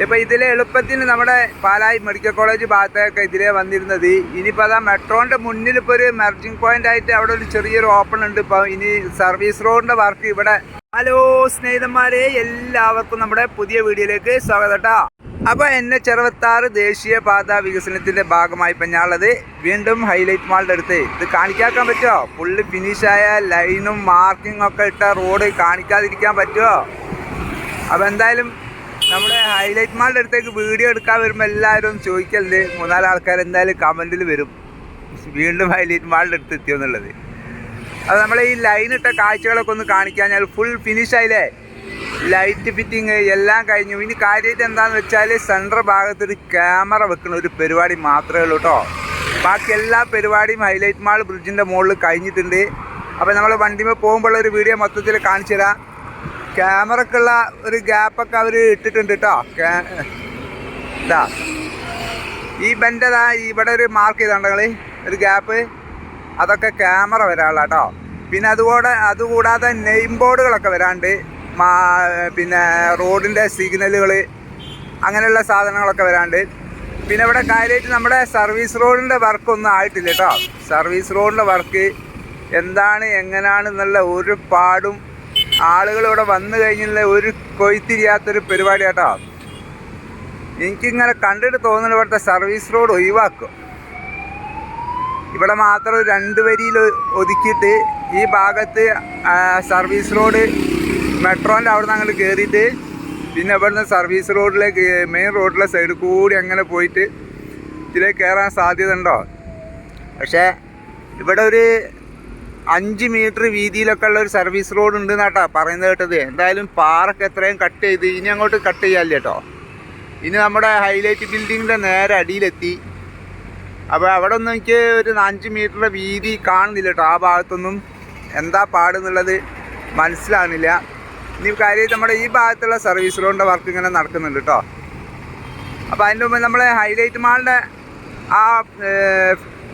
ഇപ്പം ഇതിലെ എളുപ്പത്തിന് നമ്മുടെ പാലായി മെഡിക്കൽ കോളേജ് ഭാഗത്തൊക്കെ ഇതിലേ വന്നിരുന്നത്. ഇനിയിപ്പോൾ അതാ മെട്രോന്റെ മുന്നിൽ ഇപ്പോൾ ഒരു മെർജിങ് പോയിന്റ് ആയിട്ട് അവിടെ ഒരു ചെറിയൊരു ഓപ്പൺ ഉണ്ട്. ഇപ്പോൾ ഇനി സർവീസ് റോഡിന്റെ വർക്ക് ഇവിടെ. ഹലോ സ്നേഹിതന്മാരെ എല്ലാവർക്കും നമ്മുടെ പുതിയ വീഡിയോയിലേക്ക് സ്വാഗതം കേട്ടോ അപ്പോൾ എന്നെ ചെറുപത്താറ് ദേശീയപാത വികസനത്തിന്റെ ഭാഗമായി ഇപ്പം ഞാനുള്ളത്. വീണ്ടും ഹൈലൈറ്റ് മാളിന്റെ അടുത്ത്. ഇത് കാണിക്കാക്കാൻ പറ്റുമോ ഫുള്ള് ഫിനിഷായ ലൈനും മാർക്കിംഗ് ഒക്കെ ഇട്ട റോഡ് കാണിക്കാതിരിക്കാൻ പറ്റുമോ അപ്പോൾ എന്തായാലും നമ്മുടെ ഹൈലൈറ്റ് മാളിന്റെ അടുത്തേക്ക് വീഡിയോ എടുക്കാൻ വരുമ്പോൾ എല്ലാവരും ചോദിക്കലുണ്ട് മൂന്നാൽ ആൾക്കാർ എന്തായാലും കമന്റിൽ വരും. വീണ്ടും ഹൈലൈറ്റ് മാളിന്റെ അടുത്ത് എത്തിയെന്നുള്ളത് അത് നമ്മളെ ഈ ലൈൻ ഇട്ട കാഴ്ചകളൊക്കെ ഒന്ന് കാണിക്കാൻ ഞാൻ ഫുൾ ഫിനിഷ് ആയില്ലേ? ലൈറ്റ് ഫിറ്റിങ് എല്ലാം കഴിഞ്ഞു. ഇനി കാര്യമായിട്ട് എന്താണെന്ന് വെച്ചാൽ സെൻട്രൽ ഭാഗത്ത് ഒരു ക്യാമറ വെക്കുന്ന ഒരു പരിപാടി മാത്രമേ ഉള്ളൂ കേട്ടോ ബാക്കി എല്ലാ പരിപാടിയും ഹൈലൈറ്റ് മാൾ ബ്രിഡ്ജിന്റെ മുകളിൽ കഴിഞ്ഞിട്ടുണ്ട്. അപ്പോൾ നമ്മൾ വണ്ടിമേ പോകുമ്പോൾ ഒരു വീഡിയോ മൊത്തത്തിൽ കാണിച്ചു തരാം ക്യാമറക്കുള്ള ഒരു ഗ്യാപ്പൊക്കെ അവർ ഇട്ടിട്ടുണ്ട് കേട്ടോ ഇതാ. ഈ ബെന്റെതാ ഇവിടെ ഒരു മാർക്ക് ചെയ്താണ്ടങ്ങൾ ഒരു ഗ്യാപ്പ് അതൊക്കെ ക്യാമറ വരാനുള്ള കേട്ടോ പിന്നെ അതുകൂടെ അതുകൂടാതെ നെയിം ബോർഡുകളൊക്കെ വരാണ്ട്. പിന്നെ റോഡിന്റെ സിഗ്നലുകൾ അങ്ങനെയുള്ള സാധനങ്ങളൊക്കെ വരാണ്ട്. പിന്നെ ഇവിടെ കാര്യമായിട്ട് നമ്മുടെ സർവീസ് റോഡിന്റെ വർക്കൊന്നും ആയിട്ടില്ല കേട്ടോ സർവീസ് റോഡിന്റെ വർക്ക് എന്താണ് എങ്ങനെയാണ് എന്നുള്ള ഒരു പാടും ആളുകൾ ഇവിടെ വന്നു കഴിഞ്ഞുള്ള ഒരു കൊയ്ത്തിരിയാത്തൊരു പരിപാടി കേട്ടോ എനിക്കിങ്ങനെ കണ്ടിട്ട് തോന്നുന്നു ഇവിടുത്തെ സർവീസ് റോഡ് ഒഴിവാക്കും. ഇവിടെ മാത്രം രണ്ട് വരിയിൽ ഒതുക്കിയിട്ട് ഈ ഭാഗത്ത് സർവീസ് റോഡ് മെട്രോന്റെ അവിടെ നിന്ന് അങ്ങോട്ട് കയറിയിട്ട് പിന്നെ ഇവിടുന്ന് സർവീസ് റോഡിലേക്ക് മെയിൻ റോഡിലെ സൈഡിൽ കൂടി അങ്ങനെ പോയിട്ട് ഇതിലേക്ക് കയറാൻ സാധ്യത ഉണ്ടോ? പക്ഷേ ഇവിടെ ഒരു അഞ്ച് മീറ്റർ വീതിയിലൊക്കെ ഉള്ള ഒരു സർവീസ് റോഡ് ഉണ്ട് എന്നാട്ടാ പറയുന്നത് കേട്ടത്. എന്തായാലും പാറൊക്കെ എത്രയും കട്ട് ചെയ്ത് ഇനി അങ്ങോട്ട് കട്ട് ചെയ്യാല്ലേ കേട്ടോ ഇനി നമ്മുടെ ഹൈലൈറ്റ് ബിൽഡിങ്ങിന്റെ നേരെ അടിയിലെത്തി. അപ്പോൾ അവിടെ ഒന്നും എനിക്ക് ഒരു അഞ്ച് മീറ്ററിന്റെ വീതി കാണുന്നില്ല കേട്ടോ ആ ഭാഗത്തൊന്നും. എന്താ പാടെന്നുള്ളത് മനസ്സിലാകുന്നില്ല ഇനി കാര്യമായിട്ട് നമ്മുടെ ഈ ഭാഗത്തുള്ള സർവീസ് റോഡിന്റെ വർക്ക് ഇങ്ങനെ നടക്കുന്നുണ്ട് കേട്ടോ അപ്പോൾ അതിന്റെ മുമ്പ് നമ്മളെ ഹൈലൈറ്റ് മാളിന്റെ ആ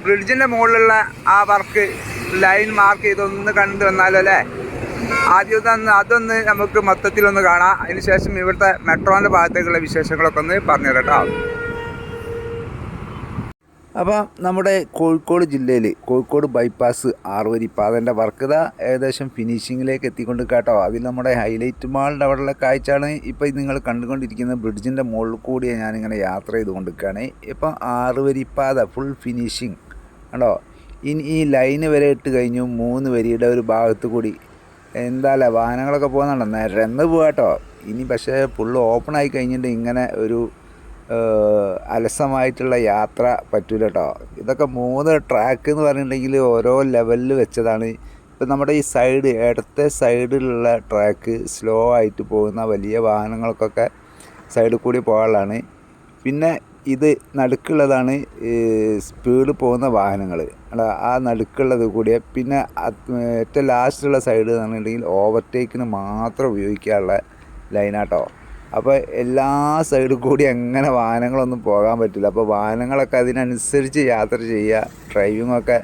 ബ്രിഡ്ജിന്റെ മുകളിലുള്ള ആ വർക്ക് ലൈൻ മാർക്ക് ചെയ്തൊന്ന് കണ്ടു വന്നാലോ അല്ലേ? ആദ്യം ഒന്ന് അതൊന്ന് നമുക്ക് മൊത്തത്തിലൊന്ന് കാണാം. അതിനുശേഷം ഇവിടുത്തെ മെട്രോന്റെ ഭാഗത്തേക്കുള്ള വിശേഷങ്ങളൊക്കെ ഒന്ന് പറഞ്ഞു കേട്ടോ. അപ്പോൾ നമ്മുടെ കോഴിക്കോട് ജില്ലയിൽ കോഴിക്കോട് ബൈപ്പാസ് ആറുവരി പാതന്റെ വർക്ക് ഇതാ ഏകദേശം ഫിനിഷിങ്ങിലേക്ക് എത്തിക്കൊണ്ട് കേട്ടോ. അതിൽ നമ്മുടെ ഹൈലൈറ്റ് മാളിന്റെ അവിടെയുള്ള കാഴ്ചയാണ്. ഇപ്പോൾ നിങ്ങൾ കണ്ടുകൊണ്ടിരിക്കുന്ന ബ്രിഡ്ജിന്റെ മുകളിൽ കൂടിയാണ് ഞാനിങ്ങനെ യാത്ര ചെയ്തുകൊണ്ടിരിക്കുകയാണ് ഇപ്പം ആറുവരി പാത ഫുൾ ഫിനിഷിങ് കണ്ടോ? ഇനി ഈ ലൈന് വരെ ഇട്ട് കഴിഞ്ഞു മൂന്ന് വരിയുടെ ഒരു ഭാഗത്ത് കൂടി. എന്താല്ലേ വാഹനങ്ങളൊക്കെ പോകുന്നുണ്ടോ? നിരന്ന് പോകാട്ടോ ഇനി പക്ഷേ ഫുള്ള് ഓപ്പൺ ആയി കഴിഞ്ഞിട്ട് ഇങ്ങനെ ഒരു അലസമായിട്ടുള്ള യാത്ര പറ്റൂല കേട്ടോ. ഇതൊക്കെ മൂന്ന് ട്രാക്ക് എന്ന് പറഞ്ഞിട്ടുണ്ടെങ്കിൽ ഓരോ ലെവലിൽ വെച്ചതാണ്. ഇപ്പം നമ്മുടെ ഈ സൈഡ് ഇടത്തെ സൈഡിലുള്ള ട്രാക്ക് സ്ലോ ആയിട്ട് പോകുന്ന വലിയ വാഹനങ്ങൾക്കൊക്കെ സൈഡിൽ കൂടി പോകാനുള്ളതാണ്. പിന്നെ ഇത് നടുക്കുള്ളതാണ് സ്പീഡ് പോകുന്ന വാഹനങ്ങൾ ആ നടുക്കുള്ളത് കൂടിയ പിന്നെ ഏറ്റവും ലാസ്റ്റുള്ള സൈഡ് എന്നുണ്ടെങ്കിൽ ഓവർടേക്കിന് മാത്രം ഉപയോഗിക്കാനുള്ള ലൈനാട്ടോ. അപ്പോൾ എല്ലാ സൈഡിൽ കൂടി അങ്ങനെ വാഹനങ്ങളൊന്നും പോകാൻ പറ്റില്ല. അപ്പോൾ വാഹനങ്ങളൊക്കെ അതിനനുസരിച്ച് യാത്ര ചെയ്യുക ഡ്രൈവിങ്ങൊക്കെ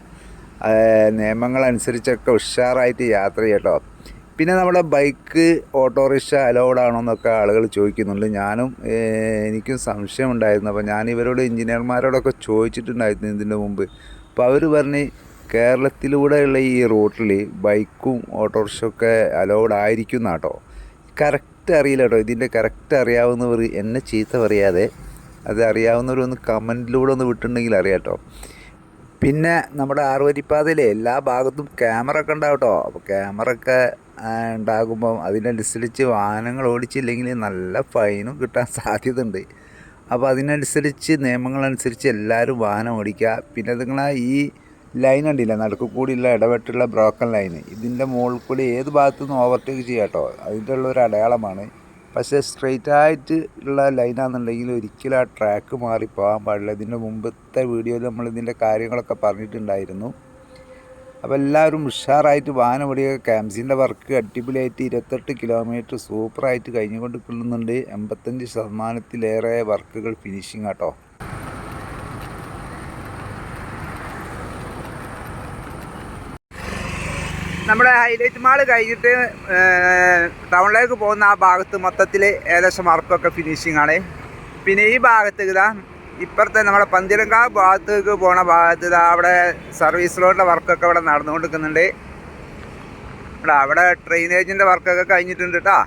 നിയമങ്ങളനുസരിച്ചൊക്കെ ഉഷാറായിട്ട് യാത്ര ചെയ്യട്ടോ. പിന്നെ നമ്മുടെ ബൈക്ക് ഓട്ടോറിക്ഷ അലൗഡ് ആണോ എന്നൊക്കെ ആളുകൾ ചോദിക്കുന്നുണ്ട്. ഞാനും എനിക്കും സംശയം ഉണ്ടായിരുന്നു. അപ്പോൾ ഞാൻ ഇവരോട് എഞ്ചിനീയർമാരോടൊക്കെ ചോദിച്ചിട്ടുണ്ടായിരുന്നു ഇതിന്റെ മുമ്പ്. അപ്പോൾ അവർ പറഞ്ഞ് കേരളത്തിലൂടെയുള്ള ഈ റൂട്ടിൽ ബൈക്കും ഓട്ടോറിക്ഷ ഒക്കെ അലൗഡ് ആയിരിക്കും എന്നാട്ടോ. കറക്റ്റ് അറിയില്ല കേട്ടോ ഇതിന്റെ കറക്റ്റ് അറിയാവുന്നവർ എന്നെ ചീത്ത പറയാതെ അത് അറിയാവുന്നവരൊന്ന് കമന്റിലൂടെ ഒന്ന് വിട്ടിട്ടുണ്ടെങ്കിൽ അറിയാം കേട്ടോ പിന്നെ നമ്മുടെ ആറുവരിപ്പാതയിലെ എല്ലാ ഭാഗത്തും ക്യാമറ ഒക്കെ ഉണ്ടാവും കേട്ടോ അപ്പോൾ ക്യാമറ ഒക്കെ ഉണ്ടാകുമ്പം അതിനനുസരിച്ച് വാഹനങ്ങൾ ഓടിച്ചില്ലെങ്കിൽ നല്ല ഫൈനും കിട്ടാൻ സാധ്യതയുണ്ട്. അപ്പോൾ അതിനനുസരിച്ച് നിയമങ്ങളനുസരിച്ച് എല്ലാവരും വാഹനം ഓടിക്കുക. പിന്നെ നിങ്ങളെ ഈ ലൈൻ ഉണ്ടില്ല നടുക്ക് കൂടിയുള്ള ഇടപെട്ടുള്ള ബ്രോക്കൺ ലൈൻ ഇതിന്റെ മുകളിൽ കൂടി ഏത് ഭാഗത്തു നിന്ന് ഓവർടേക്ക് ചെയ്യാം കേട്ടോ അതിന്റെ ഉള്ള ഒരു അടയാളമാണ് പക്ഷേ സ്ട്രെയിറ്റ് ആയിട്ട് ഉള്ള ലൈനാണെന്നുണ്ടെങ്കിൽ ഒരിക്കലും ആ ട്രാക്ക് മാറി പോകാൻ പാടില്ല. ഇതിന്റെ മുമ്പത്തെ വീഡിയോയിൽ നമ്മൾ ഇതിന്റെ കാര്യങ്ങളൊക്കെ പറഞ്ഞിട്ടുണ്ടായിരുന്നു. അപ്പോൾ എല്ലാവരും ഉഷാറായിട്ട് ഓടിക്കുക ക്യാംസിന്റെ വർക്ക് അടിപൊളിയായിട്ട് ഇരുപത്തെട്ട് കിലോമീറ്റർ സൂപ്പറായിട്ട് കഴിഞ്ഞുകൊണ്ട് കൊള്ളുന്നുണ്ട് എൺപത്തഞ്ച് ശതമാനത്തിലേറെ വർക്കുകൾ ഫിനിഷിങ് ആട്ടോ നമ്മുടെ ഹൈലൈറ്റ് മാൾ കഴിഞ്ഞിട്ട് ടൗണിലേക്ക് പോകുന്ന ആ ഭാഗത്ത് മൊത്തത്തിൽ ഏകദേശം വർക്കൊക്കെ ഫിനിഷിംഗ് ആണ്. പിന്നെ ഈ ഭാഗത്ത് ഇതാ ഇപ്പുറത്തെ നമ്മുടെ പന്തിരങ്കാവ് ഭാഗത്തേക്ക് പോണ ഭാഗത്ത് ഇതാ അവിടെ സർവീസ് റോഡിന്റെ വർക്കൊക്കെ ഇവിടെ നടന്നുകൊണ്ടിരിക്കുന്നുണ്ട്. ഇവിടെ അവിടെ ഡ്രെയിനേജിന്റെ വർക്കൊക്കെ കഴിഞ്ഞിട്ടുണ്ട് കേട്ടോ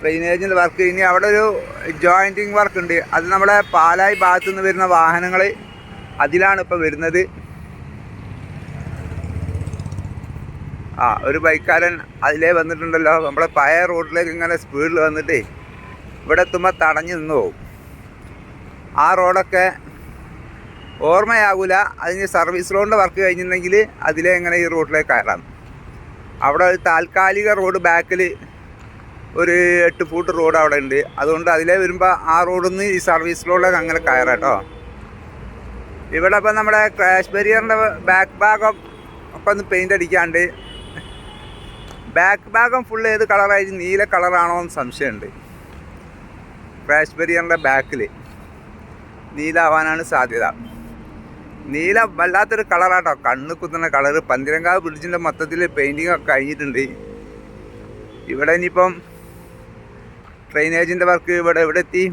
ഡ്രെയിനേജിന്റെ വർക്ക് ഇനി അവിടെ ഒരു ജോയിന്റിങ് വർക്ക് ഉണ്ട്. അത് നമ്മുടെ പാലായി ഭാഗത്തു നിന്ന് വരുന്ന വാഹനങ്ങൾ അതിലാണ് ഇപ്പോൾ വരുന്നത്. ആ ഒരു ബൈക്കാരൻ അതിലേ വന്നിട്ടുണ്ടല്ലോ. നമ്മുടെ പഴയ റോഡിലേക്ക് ഇങ്ങനെ സ്പീഡിൽ വന്നിട്ടേ ഇവിടെ എത്തുമ്പോൾ തടഞ്ഞു നിന്ന് പോകും ആ റോഡൊക്കെ ഓർമ്മയാകൂല അതിന് സർവീസ് റോഡിന്റെ വർക്ക് കഴിഞ്ഞിട്ടുണ്ടെങ്കിൽ അതിലേ ഇങ്ങനെ ഈ റോഡിലേക്ക് കയറാം. അവിടെ ഒരു താൽക്കാലിക റോഡ് ബാക്കിൽ ഒരു എട്ട് ഫൂട്ട് റോഡ് അവിടെ ഉണ്ട്. അതുകൊണ്ട് അതിലേ വരുമ്പോൾ ആ റോഡിൽ നിന്ന് ഈ സർവീസ് റോഡിലേക്ക് അങ്ങനെ കയറാം കേട്ടോ. ഇവിടെ ഇപ്പം നമ്മുടെ ക്രാഷ് ബരിയറിന്റെ ബാക്ക് ഭാഗം ഒക്കെ ഒന്ന് പെയിന്റ് അടിക്കാണ്ട് ബാക്ക് ഭാഗം ഫുൾ ഏത് കളറായി നീല കളറാണോ എന്ന് സംശയമുണ്ട്. ക്രാഷ് ബരിയറിന്റെ ബാക്കിൽ നീലാവാനാണ് സാധ്യത. നീല വല്ലാത്തൊരു കളറാട്ടോ കണ്ണ് കുത്തുന്ന കളറ് പന്തിരങ്കാവ് ബ്രിഡ്ജിന്റെ മൊത്തത്തിൽ പെയിന്റിങ് ഒക്കെ കഴിഞ്ഞിട്ടുണ്ട്. ഇവിടെ ഇനിയിപ്പം ഡ്രെയിനേജിന്റെ വർക്ക് ഇവിടെ ഇവിടെ എത്തി.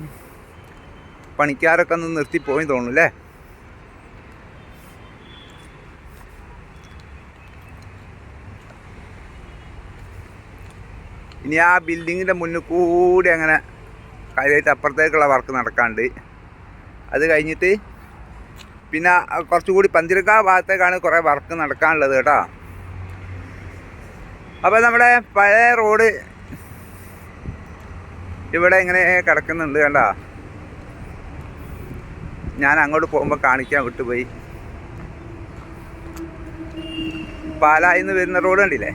പണിക്കാരൊക്കെ ഒന്ന് നിർത്തിപ്പോയി തോന്നുന്നു അല്ലേ? ഇനി ആ ബിൽഡിങ്ങിന്റെ മുന്നിൽ കൂടി അങ്ങനെ കാര്യമായിട്ട് അപ്പുറത്തേക്കുള്ള വർക്ക് നടക്കാണ്ട്. അത് കഴിഞ്ഞിട്ട് പിന്നെ കുറച്ചുകൂടി പന്തിരക്കാ ഭാഗത്തേക്കാണ് കുറേ വർക്ക് നടക്കാനുള്ളത് കേട്ടോ. അപ്പോൾ നമ്മുടെ പഴയ റോഡ് ഇവിടെ ഇങ്ങനെ കിടക്കുന്നുണ്ട് കണ്ട? ഞാൻ അങ്ങോട്ട് പോകുമ്പോൾ കാണിക്കാൻ വിട്ടുപോയി. പാലായിന്ന് വരുന്ന റോഡ് കണ്ടില്ലേ?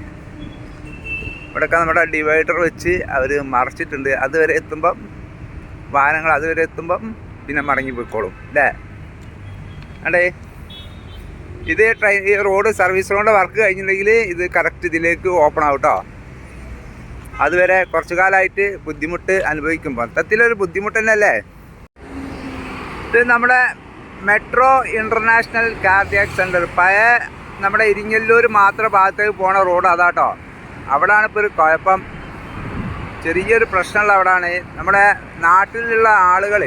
ഇവിടെയൊക്കെ നമ്മുടെ ഡിവൈഡർ വെച്ച് അവർ മറച്ചിട്ടുണ്ട്. അതുവരെ എത്തുമ്പം വാഹനങ്ങൾ അതുവരെ എത്തുമ്പം പിന്നെ മടങ്ങി പോയിക്കോളും അല്ലേ? അണ്ടേ ഇത് ട്രെയിൻ ഈ റോഡ് സർവീസ് റോഡിന്റെ വർക്ക് കഴിഞ്ഞിട്ടുണ്ടെങ്കിൽ ഇത് കറക്റ്റ് ഇതിലേക്ക് ഓപ്പൺ ആവും കേട്ടോ അതുവരെ കുറച്ചു കാലമായിട്ട് ബുദ്ധിമുട്ട് അനുഭവിക്കും. മൊത്തത്തിലൊരു ബുദ്ധിമുട്ട് തന്നെയല്ലേ? ഇത് നമ്മുടെ മെട്രോ ഇന്റർനാഷണൽ കാർഡിയാക് സെന്റർ പഴയ നമ്മുടെ ഇരിങ്ങല്ലൂർ മാത്രം ഭാഗത്തേക്ക് പോണ റോഡ് അതാട്ടോ അവിടാണ് ഇപ്പോൾ ഒരു കുഴപ്പം. ചെറിയൊരു പ്രശ്നമുള്ള അവിടാണ്. നമ്മുടെ നാട്ടിലുള്ള ആളുകൾ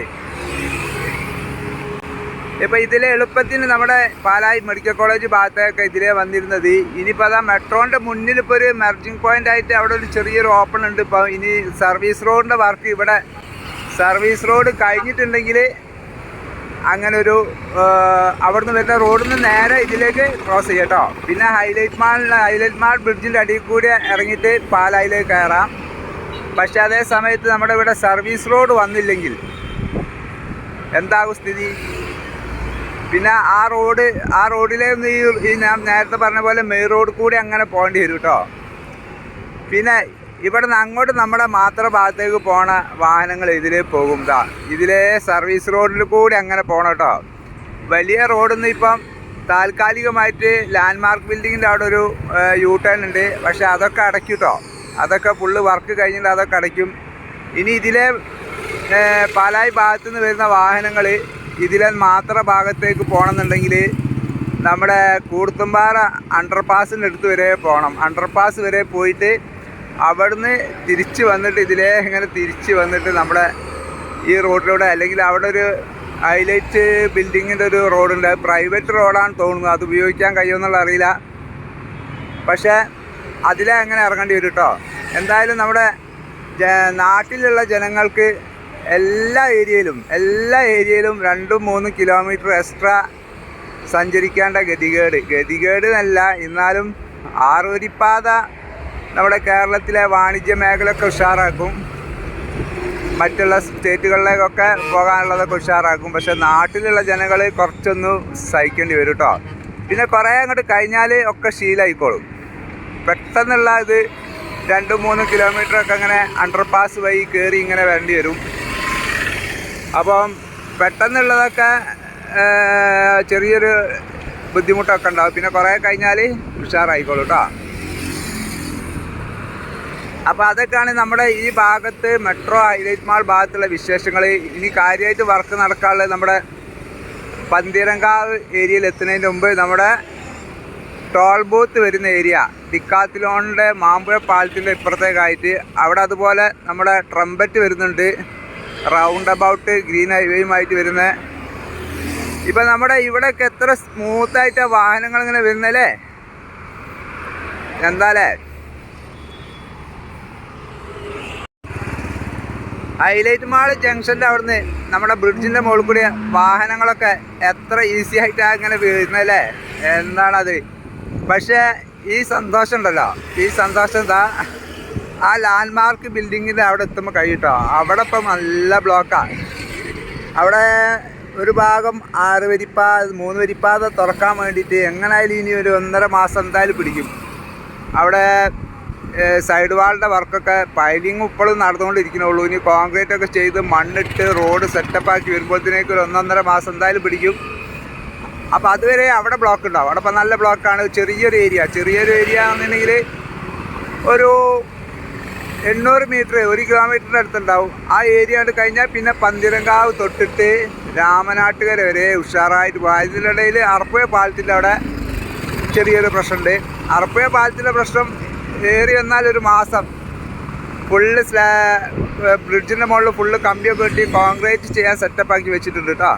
ഇപ്പം ഇതിലെ എളുപ്പത്തിന് നമ്മുടെ പാലായി മെഡിക്കൽ കോളേജ് ഭാഗത്തേക്ക് ഇതിലേ വന്നിരുന്നത്. ഇനിയിപ്പോൾ അതാ മെട്രോന്റെ മുന്നിൽ ഇപ്പോൾ ഒരു മെർജിങ് പോയിന്റ് ആയിട്ട് അവിടെ ഒരു ചെറിയൊരു ഓപ്പൺ ഉണ്ട്. ഇപ്പോൾ ഇനി സർവീസ് റോഡിന്റെ വർക്ക് ഇവിടെ സർവീസ് റോഡ് കഴിഞ്ഞിട്ടുണ്ടെങ്കിൽ അങ്ങനെ ഒരു അവിടുന്ന് വരുന്ന റോഡിൽ നിന്ന് നേരെ ഇതിലേക്ക് ക്രോസ് ചെയ്യാം കേട്ടോ പിന്നെ ഹൈലൈറ്റ് മാളിൽ ഹൈലൈറ്റ് മാൾ ബ്രിഡ്ജിന്റെ അടിയിൽ കൂടി ഇറങ്ങിയിട്ട് പാലായിലേക്ക് കയറാം. പക്ഷെ അതേ സമയത്ത് നമ്മുടെ ഇവിടെ സർവീസ് റോഡ് വന്നില്ലെങ്കിൽ എന്താകും സ്ഥിതി? പിന്നെ ആ റോഡ് ആ റോഡിലെ ഈ ഞാൻ നേരത്തെ പറഞ്ഞ പോലെ മെയിൻ റോഡ് കൂടി അങ്ങനെ പോകേണ്ടി വരും കേട്ടോ പിന്നെ ഇവിടെ നിന്ന് അങ്ങോട്ട് നമ്മുടെ മാത്ര ഭാഗത്തേക്ക് പോണ വാഹനങ്ങൾ ഇതിലേ പോകും. ഇതാ ഇതിലേ സർവീസ് റോഡിൽ കൂടി അങ്ങനെ പോകണം കേട്ടോ. വലിയ റോഡൊന്നും ഇപ്പം താൽക്കാലികമായിട്ട് ലാൻഡ് മാർക്ക് ബിൽഡിങ്ങിന്റെ അവിടെ ഒരു യൂ ടേൺ ഉണ്ട്. പക്ഷേ അതൊക്കെ അടയ്ക്കും കേട്ടോ അതൊക്കെ ഫുള്ള് വർക്ക് കഴിഞ്ഞിട്ട് അതൊക്കെ അടയ്ക്കും. ഇനി ഇതിലെ പാലായി ഭാഗത്തു നിന്ന് വരുന്ന വാഹനങ്ങൾ ഇതിലെ മാത്ര ഭാഗത്തേക്ക് പോകണമെന്നുണ്ടെങ്കിൽ നമ്മുടെ കൂർത്തുംപാറ അണ്ടർപാസിന്റെ അടുത്ത് വരെ പോകണം അണ്ടർപാസ് വരെ പോയിട്ട് അവിടുന്ന് തിരിച്ച് വന്നിട്ട് ഇതിലേ ഇങ്ങനെ തിരിച്ച് വന്നിട്ട് നമ്മുടെ ഈ റോഡിലൂടെ അല്ലെങ്കിൽ അവിടെ ഒരു ഹൈലൈറ്റ് ബിൽഡിങ്ങിന്റെ ഒരു റോഡുണ്ട്. പ്രൈവറ്റ് റോഡാണ് തോന്നുന്നത്. അത് ഉപയോഗിക്കാൻ കഴിയുമെന്നുള്ള അറിയില്ല. പക്ഷേ അതിലെ അങ്ങനെ ഇറങ്ങേണ്ടി വരും കേട്ടോ എന്തായാലും നമ്മുടെ നാട്ടിലുള്ള ജനങ്ങൾക്ക് എല്ലാ ഏരിയയിലും എല്ലാ ഏരിയയിലും രണ്ടും മൂന്നും കിലോമീറ്റർ എക്സ്ട്രാ സഞ്ചരിക്കേണ്ട ഗതികേട്. ഗതികേട് എന്നല്ല എന്നാലും ആറുവരിപ്പാത നമ്മുടെ കേരളത്തിലെ വാണിജ്യ മേഖലയൊക്കെ ഉഷാറാക്കും. മറ്റുള്ള സ്റ്റേറ്റുകളിലേക്കൊക്കെ പോകാനുള്ളതൊക്കെ ഉഷാറാക്കും. പക്ഷെ നാട്ടിലുള്ള ജനങ്ങൾ കുറച്ചൊന്ന് സഹിക്കേണ്ടി വരും കേട്ടോ പിന്നെ കുറേ അങ്ങോട്ട് കഴിഞ്ഞാൽ ഒക്കെ ശീലമായിക്കോളും പെട്ടെന്നുള്ള ഇത് രണ്ടും മൂന്നും കിലോമീറ്റർ ഒക്കെ അങ്ങനെ അണ്ടർപാസ് വഴി കയറി ഇങ്ങനെ വരേണ്ടി വരും. അപ്പം പെട്ടെന്നുള്ളതൊക്കെ ചെറിയൊരു ബുദ്ധിമുട്ടൊക്കെ ഉണ്ടാവും. പിന്നെ കുറേ കഴിഞ്ഞാൽ ഉഷാറായിക്കോളൂ കേട്ടോ അപ്പോൾ അതൊക്കെയാണ് നമ്മുടെ ഈ ഭാഗത്ത് മെട്രോ ഹൈലൈറ്റ് മാൾ ഭാഗത്തുള്ള വിശേഷങ്ങൾ. ഇനി കാര്യമായിട്ട് വർക്ക് നടക്കാനുള്ളത് നമ്മുടെ പന്തീരങ്കാവ് ഏരിയയിൽ എത്തുന്നതിന് മുമ്പ് നമ്മുടെ ടോൾ ബൂത്ത് വരുന്ന ഏരിയ ഡിക്കാത്തിലോണിന്റെ മാമ്പുഴ പാലത്തിന്റെ ഇപ്പുറത്തേക്കായിട്ട്. അവിടെ അതുപോലെ നമ്മുടെ ട്രംപറ്റ് വരുന്നുണ്ട്. റൗണ്ട് അബൌട്ട് ഗ്രീൻ ഹൈവേയുമായിട്ട് വരുന്ന. ഇപ്പം നമ്മുടെ ഇവിടെയൊക്കെ എത്ര സ്മൂത്തായിട്ടാണ് വാഹനങ്ങൾ ഇങ്ങനെ വരുന്നല്ലേ? എന്താലേ ഹൈലൈറ്റ് മാൾ ജംഗ്ഷന്റെ അവിടുന്ന് നമ്മുടെ ബ്രിഡ്ജിന്റെ മുകളിൽ കൂടി വാഹനങ്ങളൊക്കെ എത്ര ഈസി ആയിട്ടാണ് ഇങ്ങനെ വീഴുന്നല്ലേ എന്താണത്? പക്ഷേ ഈ സന്തോഷം ഉണ്ടല്ലോ. ഈ സന്തോഷം എന്താ? ആ ലാൻഡ് മാർക്ക് ബിൽഡിങ്ങിന്റെ അവിടെ എത്തുമ്പോൾ കഴിയിട്ടോ. അവിടെ ഇപ്പം നല്ല ബ്ലോക്കാണ് അവിടെ ഒരു ഭാഗം ആറ് വരിപ്പാ മൂന്ന് വരിപ്പാത തുറക്കാൻ വേണ്ടിയിട്ട് എങ്ങനെയായാലും ഇനി ഒരു ഒന്നര മാസം എന്തായാലും പിടിക്കും. അവിടെ സൈഡ് വാളിന്റെ വർക്കൊക്കെ പൈലിങ് ഇപ്പോഴും നടന്നുകൊണ്ടിരിക്കണുള്ളൂ ഇനി കോൺക്രീറ്റ് ഒക്കെ ചെയ്ത് മണ്ണിട്ട് റോഡ് സെറ്റപ്പ് ആക്കി വരുമ്പോഴത്തേക്ക് ഒരു ഒന്നൊന്നര മാസം എന്തായാലും പിടിക്കും. അപ്പോൾ അതുവരെ അവിടെ ബ്ലോക്ക് ഉണ്ടാവും. അവിടെ ഇപ്പോൾ നല്ല ബ്ലോക്കാണ് ചെറിയൊരു ഏരിയ ചെറിയൊരു ഏരിയ എന്നുണ്ടെങ്കിൽ ഒരു എണ്ണൂറ് മീറ്റർ ഒരു കിലോമീറ്ററിന്റെ അടുത്തുണ്ടാവും. ആ ഏരിയ കണ്ട് കഴിഞ്ഞാൽ പിന്നെ പന്തിരങ്കാവ് തൊട്ടിട്ട് രാമനാട്ടുകര വരെ ഉഷാറായിട്ട് പോകാം ഇതിനിടയിൽ അറപ്പുഴ പാലത്തിന്റെ അവിടെ ചെറിയൊരു പ്രശ്നമുണ്ട്. അറപ്പുഴ പാലത്തിന്റെ പ്രശ്നം ഏറി വന്നാൽ ഒരു മാസം. ഫുള്ള് സ്ലാ ബ്രിഡ്ജിന്റെ മുകളിൽ ഫുള്ള് കമ്പിയൊക്കെ കെട്ടി കോൺക്രീറ്റ് ചെയ്യാൻ സെറ്റപ്പ് ആക്കി വെച്ചിട്ടുണ്ട് കേട്ടോ